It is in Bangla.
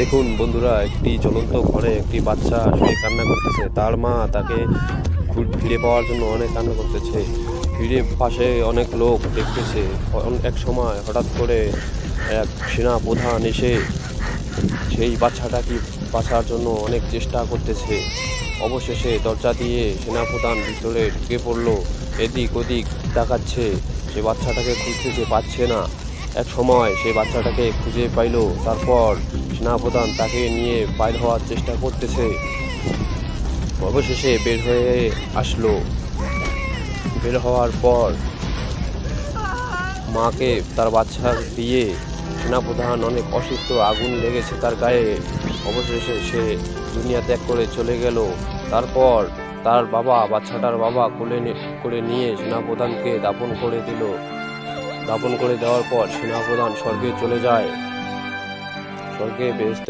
দেখুন বন্ধুরা, একটি জ্বলন্ত ঘরে একটি বাচ্চা শুয়ে কান্না করতেছে। তার মা তাকে ফিরে পাওয়ার জন্য অনেক কান্না করতেছে। ফিরে পাশে অনেক লোক দেখতেছে। এক সময় হঠাৎ করে এক সেনা প্রধান এসে সেই বাচ্চাটাকে বাঁচার জন্য অনেক চেষ্টা করতেছে। অবশেষে দরজা দিয়ে সেনাপ্রধান ভিতরে ঢুকে পড়ল। এদিক ওদিক তাকাচ্ছে। সে বাচ্চাটাকে খুঁজতেছে পাচ্ছে না। এক সময় সে বাচ্চাটাকে খুঁজে পাইলো। তারপর সেনাপ্রধান তাকে নিয়ে বাইর হওয়ার চেষ্টা করতেছে। অবশেষে বের হয়ে আসলো। বের হওয়ার পর মাকে তার বাচ্চা দিয়ে সেনাপ্রধান অনেক অসুস্থ আগুন লেগেছে তার গায়ে। অবশেষে সে দুনিয়া ত্যাগ করে চলে গেল। তারপর তার বাবা, বাচ্চাটার বাবা কোলে করে নিয়ে সেনাপ্রধানকে দাপন করে দিল। দাপন করে দেওয়ার পর সেনাপ্রধান স্বর্গে চলে যায়। স্বর্গে বেহেস্তে